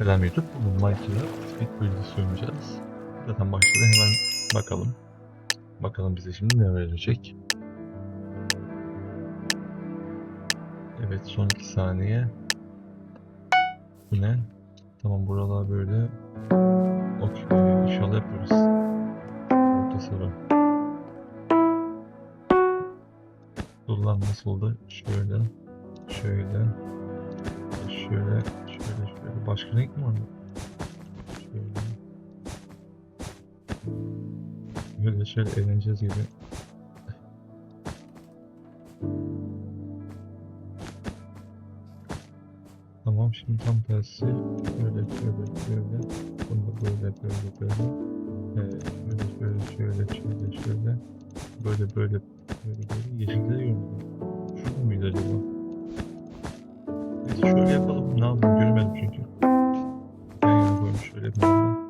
Selam YouTube. Minecraft'ta Speed Build'i oynayacağız. Zaten başladı. Hemen bakalım. Bakalım bize şimdi ne verecek. Evet son 2 saniye. Bu ne? Tamam buralar böyle. Okey. İnşallah yaparız. Orta sıra. Kullan nasıldı? Şöyle. Şöyle. Şöyle. Şöyle şöyle. Başka renk mi var? Şöyle. Böyle şöyle eğleneceğiz gibi. Tamam şimdi tam tersi. Böyle şöyle şöyle. Bunu da böyle böyle böyle. Evet, böyle şöyle şöyle şöyle şöyle. Böyle böyle böyle böyle. Yeşilleri şöyle yapalım.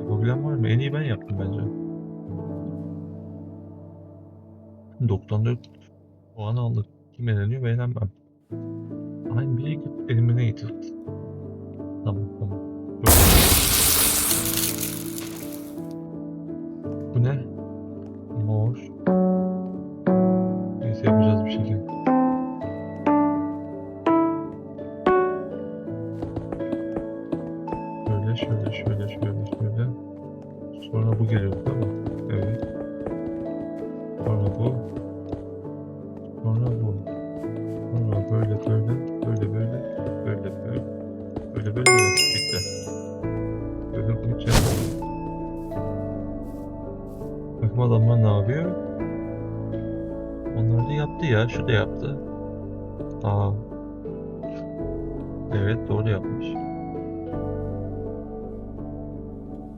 Yapabilen var mı? En iyi ben yaptım bence. 94 puan aldık. Kim eğleniyor beğenmem. I'm being eliminated. Tamam şöyle, şöyle, şöyle, şöyle. Sonra bu geliyor değil mi? Evet. Sonra bu. Sonra bu. Sonra böyle, böyle, böyle, böyle, böyle, böyle. Böyle, böyle, bitti. Böyle bunu çekelim. Takım ne yapıyor? Onlar da yaptı ya, şu da yaptı. Aa. Evet, doğru yapmış.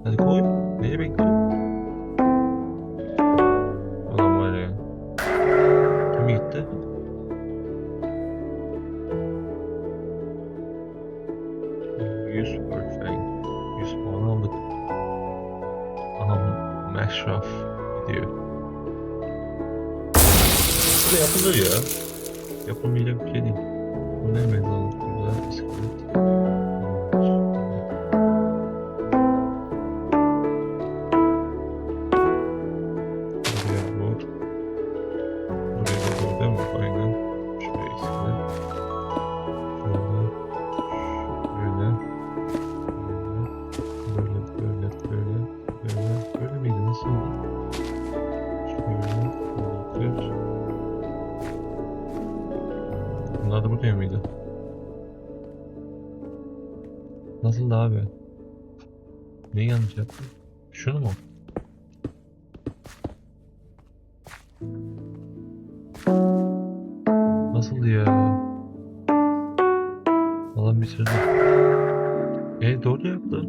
Hadi koy. Neye bekliyorsun? Adam var ya. Kim gitti? Yüz perfect. Yüz puan aldık. Aha Mashraf gidiyor. Bu da yapılır ya. Yapılmayacak bir şey değil. Bu ne mezarlık? İskelet. Buraya abi? Ne yanlış yaptım? Şunu mu? Nasıldı ya? Adam bitirdi. E doğru yaptı.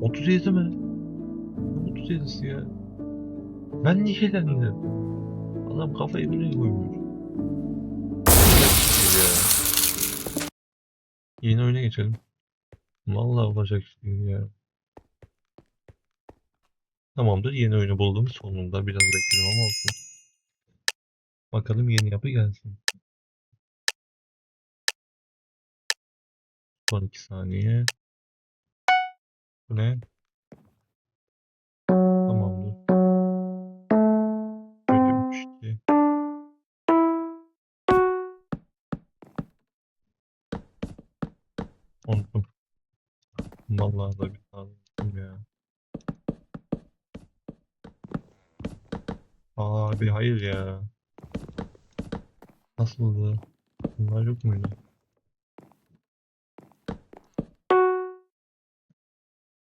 37 mi? Ne 37'si ya? Ben niye eğlendim? Adam kafayı buraya koymuş. Yeni oyuna geçelim. Vallahi olacak iş değil ya. Tamamdır yeni oyunu buldum sonunda biraz bekledim ama olsun. Bakalım yeni yapı gelsin. Son 2 saniye. Bu ne? Unuttum. Vallahi da bir unuttum ya. Abi hayır ya. Nasıldı? Bunlar yok muydu?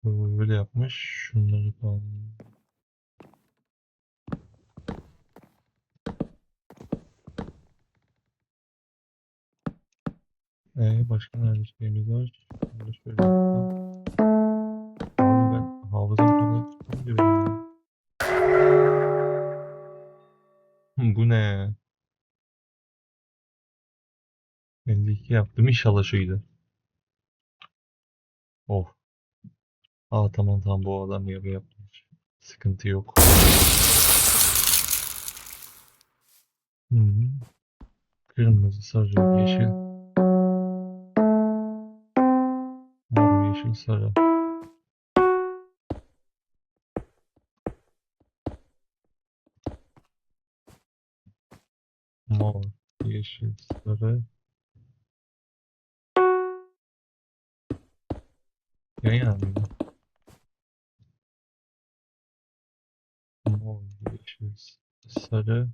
Böyle yapmış. Şunları falan. Ee, başka nerede şeyimiz var? Bunu şöyle ben hafızam kadar tutamıyor benim ya. Hı, Bu ne? 52 yaptım. İnşallah şuydu. Oh. Aa tamam tamam bu adam yarı yapmış. Sıkıntı yok. Hmm. Kırmızı, sarı, yeşil. Yeşil, sarı. Mor, yeşil, sarı. Yan yana mıydı? Mor, yeşil, sarı.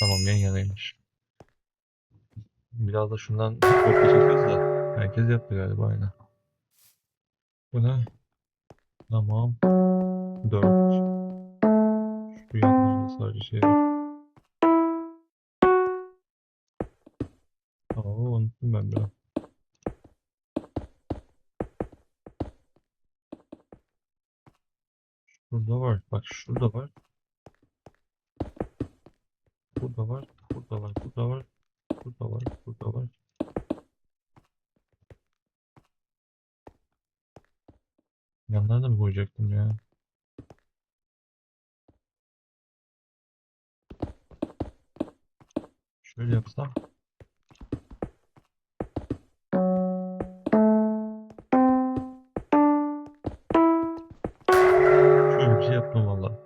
Tamam yan yanaymış. Biraz da şundan kopya da. Herkes yaptı galiba aynı. Bu ne? Tamam. 4. Şu yanlarda sadece şey var. Aa, unuttum ben biraz. Burada var. Bak şurada var. Burada var. Burada var. Burada var. Burada var. Burada var. Yanlarına mı koyacaktım ya? Şöyle yapsam. Şöyle bir şey yaptım valla.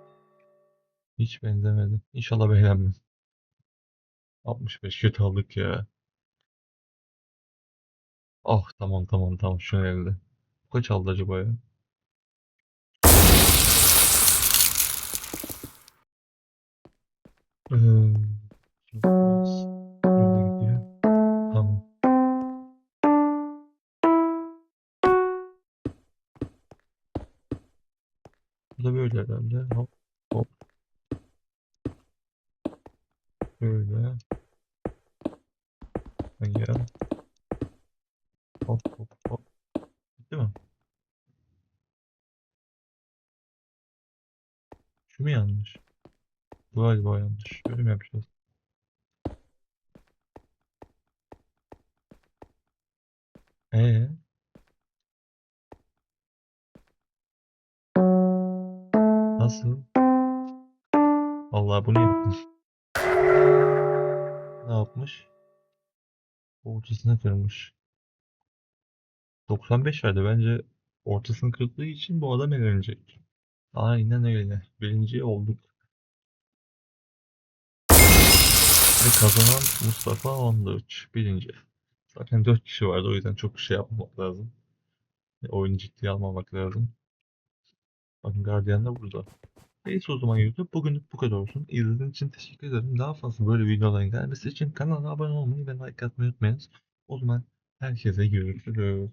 Hiç benzemedi. İnşallah beğenmez. 65 kötü aldık ya. Oh tamam tamam tamam şu elde. Kaç aldı acaba ya? Bu da böyle herhalde. Hop hop. Böyle. Gel. Hop hop hop. Bitti mi? Şu mu yanlış? Bu galiba yanlış. Böyle yapacağız? Ee? Nasıl? Allah bunu yapmış. Ne yapmış? Ortasını kırmış. 95 verdi. Bence ortasını kırdığı için bu adam elenecek. Aynen öyle. Birinci olduk. Ve kazanan Mustafa 14. Birinci. Zaten 4 kişi vardı. O yüzden çok şey yapmamak lazım. Oyunu ciddiye almamak lazım. Bakın Guardian da burada. Neyse o zaman YouTube bugünlük bu kadar olsun. İzlediğiniz için teşekkür ederim. Daha fazla böyle videoların gelmesi için kanala abone olmayı ve like atmayı unutmayınız. O zaman herkese görüşürüz.